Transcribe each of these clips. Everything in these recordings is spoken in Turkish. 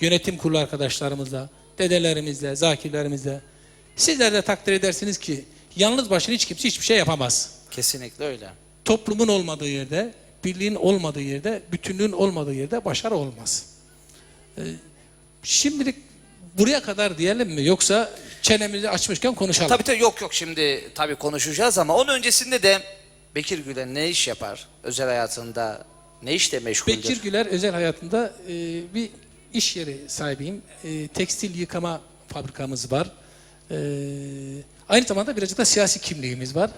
yönetim kurulu arkadaşlarımızla, dedelerimizle, zakirlerimizle. Sizler de takdir edersiniz ki yalnız başına hiç kimse hiçbir şey yapamaz. Kesinlikle öyle. Toplumun olmadığı yerde, birliğin olmadığı yerde, bütünlüğün olmadığı yerde başarı olmaz. Ee, şimdilik buraya kadar diyelim mi yoksa çenemizi açmışken konuşalım. Tabii tabii yok yok şimdi tabii konuşacağız ama onun öncesinde de Bekir Gülen ne iş yapar? Özel hayatında ne işle meşguldür? Bekir Güler özel hayatında e, bir iş yeri sahibiyim. E, tekstil yıkama fabrikamız var. E, aynı zamanda birazcık da siyasi kimliğimiz var.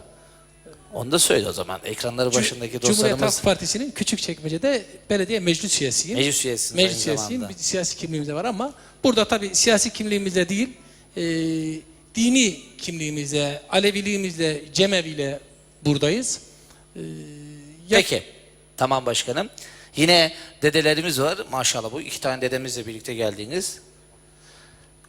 Onu da söyle o zaman. Ekranları başındaki Cumhuriyet dostlarımız Halk Partisi'nin Küçükçekmece'de belediye meclis üyesiyim. meclis üyesiniz Meclis üyesiyim. Bir siyasi kimliğimiz de var ama burada tabii siyasi kimliğimizle değil, e, dini kimliğimizle, Aleviliğimizle, Cemeviyle buradayız. E, Peki. Tamam başkanım. Yine dedelerimiz var. Maşallah bu iki tane dedemizle birlikte geldiniz.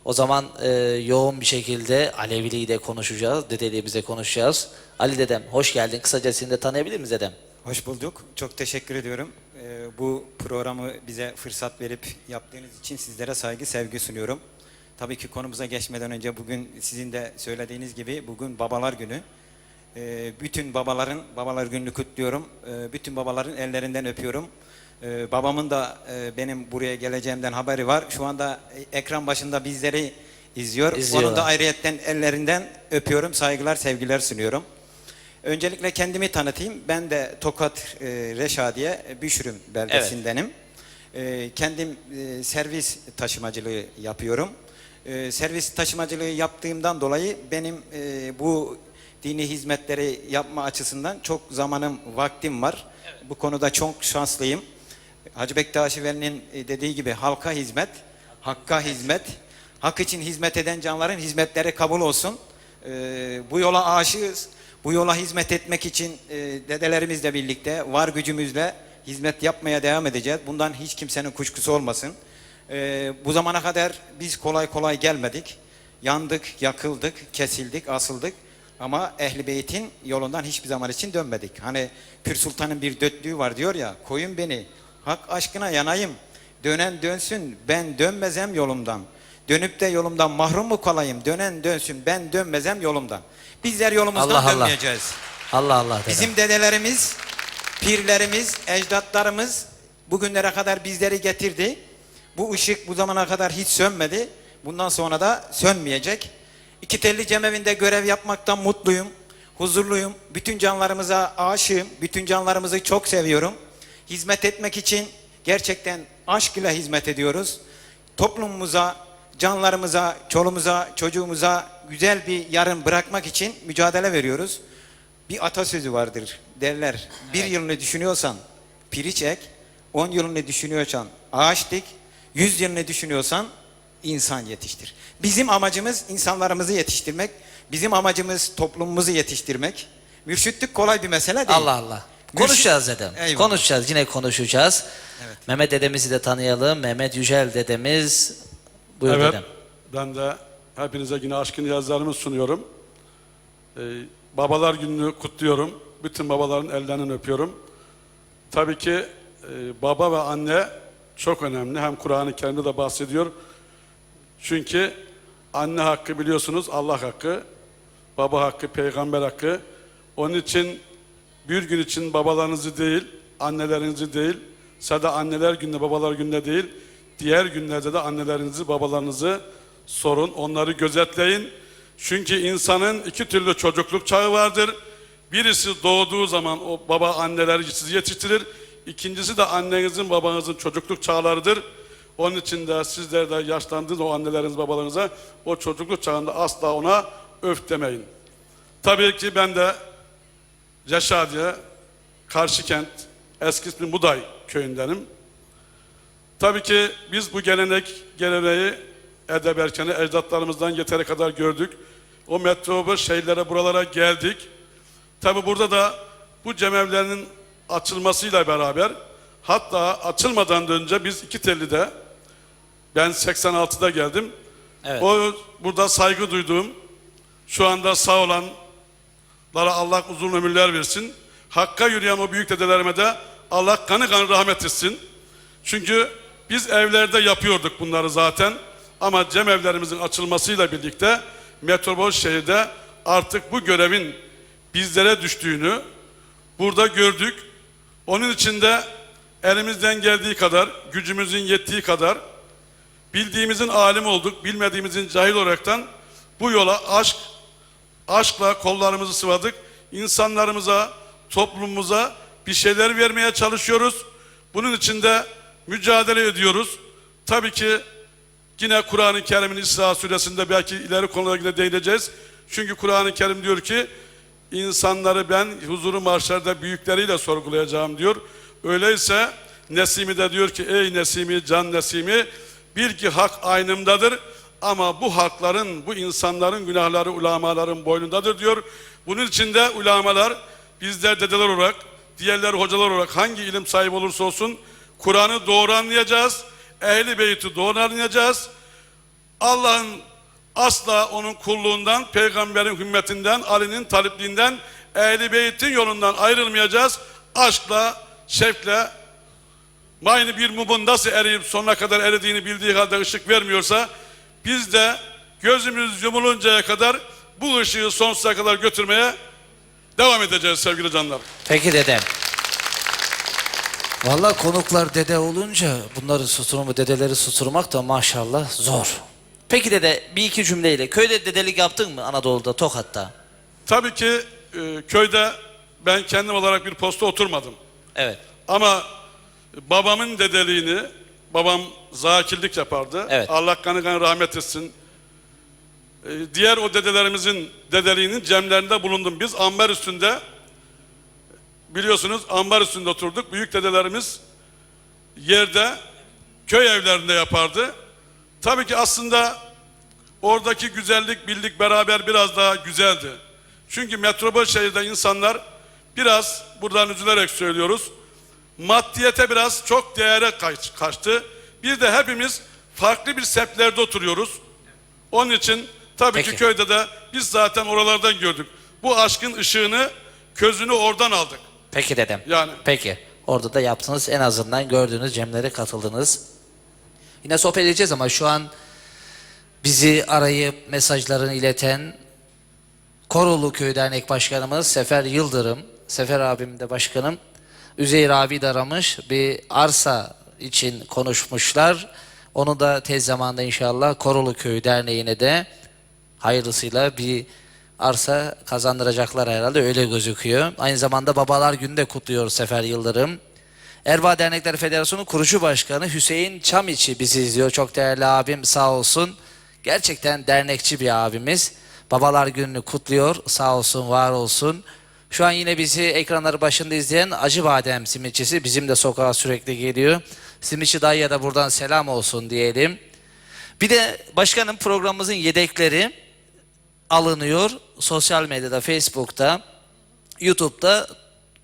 O zaman e, yoğun bir şekilde Aleviliği de konuşacağız. Dedeliğimize konuşacağız. Ali dedem hoş geldin. Kısaca seni de tanıyabilir miyiz dedem? Hoş bulduk. Çok teşekkür ediyorum. Ee, bu programı bize fırsat verip yaptığınız için sizlere saygı, sevgi sunuyorum. Tabii ki konumuza geçmeden önce bugün sizin de söylediğiniz gibi bugün babalar günü. Ee, bütün babaların babalar gününü kutluyorum. Ee, bütün babaların ellerinden öpüyorum. Ee, babamın da e, benim buraya geleceğimden haberi var. Şu anda e, ekran başında bizleri izliyor. İzliyorlar. Onun da ayrıyetten ellerinden öpüyorum. Saygılar, sevgiler sunuyorum. Öncelikle kendimi tanıtayım. Ben de Tokat e, Reşadiye Büşrüm beldesindenim. E, kendim e, servis taşımacılığı yapıyorum. E, servis taşımacılığı yaptığımdan dolayı benim e, bu dini hizmetleri yapma açısından çok zamanım, vaktim var. Bu konuda çok şanslıyım. Hacı Bektaş Veli'nin e, dediği gibi halka hizmet, hakka hizmet, hak için hizmet eden canların hizmetleri kabul olsun. Ee, bu yola aşığız. Bu yola hizmet etmek için e, dedelerimizle birlikte var gücümüzle hizmet yapmaya devam edeceğiz. Bundan hiç kimsenin kuşkusu olmasın. Ee, bu zamana kadar biz kolay kolay gelmedik. Yandık, yakıldık, kesildik, asıldık. Ama Ehli Beyt'in yolundan hiçbir zaman için dönmedik. Hani Pür Sultan'ın bir dötlüğü var diyor ya, koyun beni, hak aşkına yanayım. Dönen dönsün, ben dönmezem yolumdan. Dönüp de yolumdan mahrum mu kalayım? Dönen dönsün, ben dönmezem yolumdan. Bizler yolumuzdan Allah Allah. dönmeyeceğiz. Allah Allah. Bizim dedelerimiz, pirlerimiz, ecdatlarımız bugünlere kadar bizleri getirdi. Bu ışık bu zamana kadar hiç sönmedi. Bundan sonra da sönmeyecek. İki telli cemevinde görev yapmaktan mutluyum, huzurluyum. Bütün canlarımıza aşığım, bütün canlarımızı çok seviyorum. Hizmet etmek için gerçekten aşk ile hizmet ediyoruz. Toplumumuza, canlarımıza, çolumuza, çocuğumuza güzel bir yarın bırakmak için mücadele veriyoruz. Bir atasözü vardır derler. Bir yılını düşünüyorsan piriç ek, on yılını düşünüyorsan ağaç dik, yüz yılını düşünüyorsan insan yetiştir. Bizim amacımız insanlarımızı yetiştirmek, bizim amacımız toplumumuzu yetiştirmek. Mürşitlik kolay bir mesele değil. Allah Allah. Konuşacağız dedem. Eyvallah. Konuşacağız. Yine konuşacağız. Evet. Mehmet dedemizi de tanıyalım. Mehmet Yücel dedemiz. Buyur evet, dedem. ben de hepinize yine aşkın yazılarımı sunuyorum. Ee, babalar gününü kutluyorum. Bütün babaların ellerinden öpüyorum. Tabii ki e, baba ve anne çok önemli. Hem Kur'an-ı Kerim'de de bahsediyor. Çünkü anne hakkı biliyorsunuz Allah hakkı, baba hakkı, peygamber hakkı. Onun için bir gün için babalarınızı değil, annelerinizi değil, sadece anneler günde, babalar günde değil, diğer günlerde de annelerinizi, babalarınızı sorun, onları gözetleyin. Çünkü insanın iki türlü çocukluk çağı vardır. Birisi doğduğu zaman o baba anneler sizi yetiştirir. İkincisi de annenizin babanızın çocukluk çağlarıdır. Onun için de sizler de yaşlandığınız o anneleriniz babalarınıza o çocukluk çağında asla ona öf demeyin. Tabii ki ben de Reşadiye, Karşıkent, eski ismi Buday köyündenim. Tabii ki biz bu gelenek, geleneği Edeb Erken'i ecdatlarımızdan yeteri kadar gördük. O metrobu şehirlere, buralara geldik. Tabii burada da bu cemevlerinin açılmasıyla beraber hatta açılmadan da önce biz iki tellide ben 86'da geldim. Evet. O burada saygı duyduğum şu anda sağ olanlara Allah uzun ömürler versin. Hakka yürüyen o büyük dedelerime de Allah kanı kanı rahmet etsin. Çünkü Biz evlerde yapıyorduk bunları zaten. Ama cemevlerimizin açılmasıyla birlikte metropol şehirde artık bu görevin bizlere düştüğünü burada gördük. Onun için de elimizden geldiği kadar, gücümüzün yettiği kadar bildiğimizin alim olduk, bilmediğimizin cahil olaraktan bu yola aşk, aşkla kollarımızı sıvadık. İnsanlarımıza, toplumumuza bir şeyler vermeye çalışıyoruz. Bunun için de mücadele ediyoruz. Tabii ki yine Kur'an-ı Kerim'in İsra suresinde belki ileri konulara yine değineceğiz. Çünkü Kur'an-ı Kerim diyor ki insanları ben huzuru mahşerde büyükleriyle sorgulayacağım diyor. Öyleyse Nesimi de diyor ki ey Nesimi can Nesimi bil ki hak aynımdadır ama bu hakların bu insanların günahları ulamaların boynundadır diyor. Bunun için de ulamalar bizler dedeler olarak diğerleri hocalar olarak hangi ilim sahibi olursa olsun Kur'an'ı doğru anlayacağız. Ehli beyti doğru anlayacağız. Allah'ın asla onun kulluğundan, peygamberin hümmetinden, Ali'nin talipliğinden, ehli beytin yolundan ayrılmayacağız. Aşkla, şevkle, aynı bir mumun nasıl eriyip sonuna kadar eridiğini bildiği halde ışık vermiyorsa, biz de gözümüz yumuluncaya kadar bu ışığı sonsuza kadar götürmeye devam edeceğiz sevgili canlar. Peki dedem. Vallahi konuklar dede olunca bunları susturma, dedeleri susturmak da maşallah zor. Peki dede bir iki cümleyle köyde dedelik yaptın mı Anadolu'da, Tokat'ta? Tabii ki e, köyde ben kendim olarak bir posta oturmadım. Evet. Ama babamın dedeliğini, babam zakirlik yapardı. Evet. Allah kanı kanı rahmet etsin. Ee, Diğer o dedelerimizin dedeliğinin cemlerinde bulundum. Biz ambar üstünde, biliyorsunuz ambar üstünde oturduk. Büyük dedelerimiz yerde, köy evlerinde yapardı. Tabii ki aslında oradaki güzellik, birlik beraber biraz daha güzeldi. Çünkü metropol şehirde insanlar biraz, buradan üzülerek söylüyoruz, maddiyete biraz çok değere kaç- kaçtı. Bir de hepimiz farklı bir seplerde oturuyoruz. Onun için tabii Peki. ki köyde de biz zaten oralardan gördük. Bu aşkın ışığını, közünü oradan aldık. Peki dedem. Yani. Peki. Orada da yaptınız en azından gördüğünüz cemlere katıldınız. Yine sohbet edeceğiz ama şu an bizi arayıp mesajlarını ileten Korulu Köy Dernek Başkanımız Sefer Yıldırım, Sefer abim de başkanım, Üzeyir abi de aramış bir arsa için konuşmuşlar. Onu da tez zamanda inşallah Korulu Köy Derneği'ne de hayırlısıyla bir arsa kazandıracaklar herhalde öyle gözüküyor. Aynı zamanda Babalar Günü de kutluyor Sefer Yıldırım. Erbaa Dernekler Federasyonu kurucu başkanı Hüseyin Çamiçi bizi izliyor. Çok değerli abim sağ olsun. Gerçekten dernekçi bir abimiz. Babalar Günü'nü kutluyor. Sağ olsun, var olsun. Şu an yine bizi ekranları başında izleyen Acıbadem simitçisi bizim de sokağa sürekli geliyor. Simitçi dayıya da buradan selam olsun diyelim. Bir de başkanım programımızın yedekleri alınıyor. Sosyal medyada, Facebook'ta, YouTube'da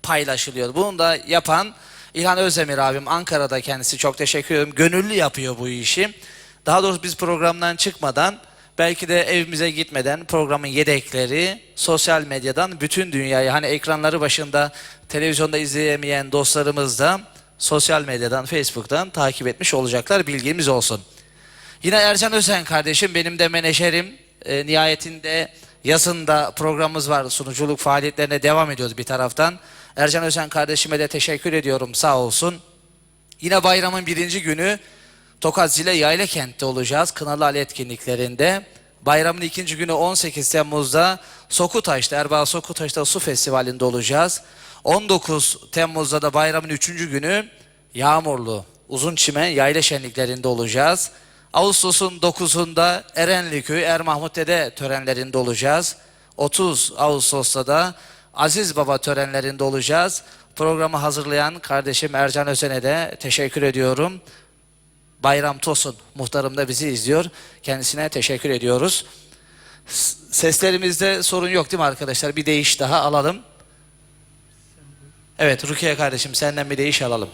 paylaşılıyor. Bunu da yapan İlhan Özdemir abim Ankara'da kendisi çok teşekkür ederim. Gönüllü yapıyor bu işi. Daha doğrusu biz programdan çıkmadan belki de evimize gitmeden programın yedekleri sosyal medyadan bütün dünyayı hani ekranları başında televizyonda izleyemeyen dostlarımız da sosyal medyadan Facebook'tan takip etmiş olacaklar bilgimiz olsun. Yine Ercan Özen kardeşim benim de menajerim. E, nihayetinde yazında programımız var. Sunuculuk faaliyetlerine devam ediyoruz bir taraftan. Ercan Özen kardeşime de teşekkür ediyorum sağ olsun. Yine bayramın birinci günü Tokat Zile Yayla Kent'te olacağız. Kınalı Ali etkinliklerinde. Bayramın ikinci günü 18 Temmuz'da Sokutaş'ta, Erbaa Sokutaş'ta Su Festivali'nde olacağız. 19 Temmuz'da da bayramın üçüncü günü Yağmurlu, Uzun Çimen Yayla Şenliklerinde olacağız. Ağustos'un 9'unda Erenliköy Er Mahmut Dede törenlerinde olacağız. 30 Ağustos'ta da Aziz Baba törenlerinde olacağız. Programı hazırlayan kardeşim Ercan Özen'e de teşekkür ediyorum. Bayram Tosun muhtarım da bizi izliyor. Kendisine teşekkür ediyoruz. Seslerimizde sorun yok değil mi arkadaşlar? Bir değiş daha alalım. Evet Rukiye kardeşim senden bir değiş alalım.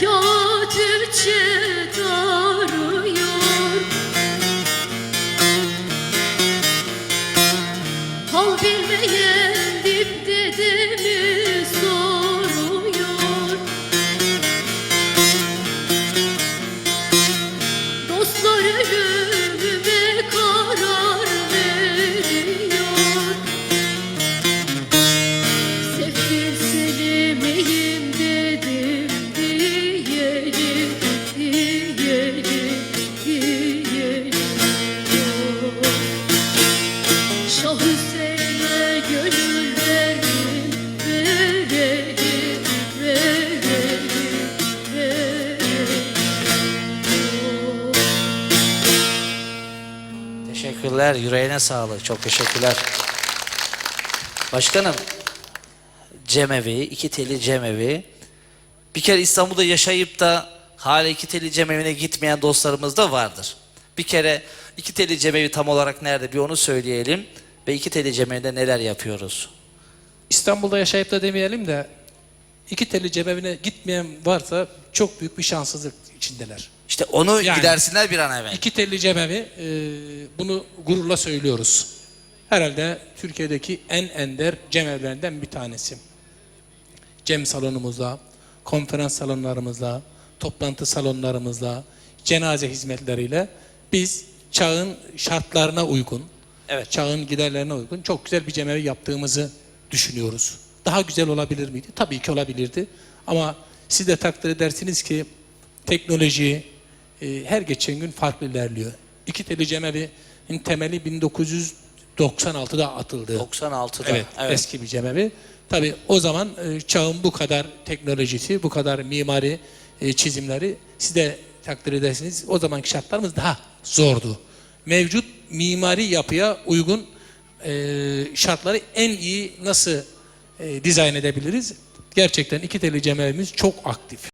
yok. Sağlık. Çok teşekkürler. Başkanım, cemevi, iki teli cemevi. Bir kere İstanbul'da yaşayıp da hala iki teli cemevine gitmeyen dostlarımız da vardır. Bir kere iki teli cemevi tam olarak nerede bir onu söyleyelim. Ve iki teli cemevinde neler yapıyoruz? İstanbul'da yaşayıp da demeyelim de iki telli cebevine gitmeyen varsa çok büyük bir şanssızlık içindeler. İşte onu Yani- gidersinler bir an evvel. İki telli cemevi e, bunu gururla söylüyoruz. Herhalde Türkiye'deki en ender cemevlerinden bir tanesi. Cem salonumuzda, konferans salonlarımızla, toplantı salonlarımızla, cenaze hizmetleriyle biz çağın şartlarına uygun, Evet. çağın giderlerine uygun çok güzel bir cemevi yaptığımızı düşünüyoruz. Daha güzel olabilir miydi? Tabii ki olabilirdi. Ama siz de takdir edersiniz ki teknoloji e, her geçen gün farklı ilerliyor. İki teli cemevinin temeli 1996'da atıldı. 96'da. Evet, evet. eski bir cemevi. Tabii o zaman e, çağın bu kadar teknolojisi, bu kadar mimari e, çizimleri siz de takdir edersiniz. O zamanki şartlarımız daha zordu. Mevcut mimari yapıya uygun e, şartları en iyi nasıl e, dizayn edebiliriz? Gerçekten iki teli cemevimiz çok aktif.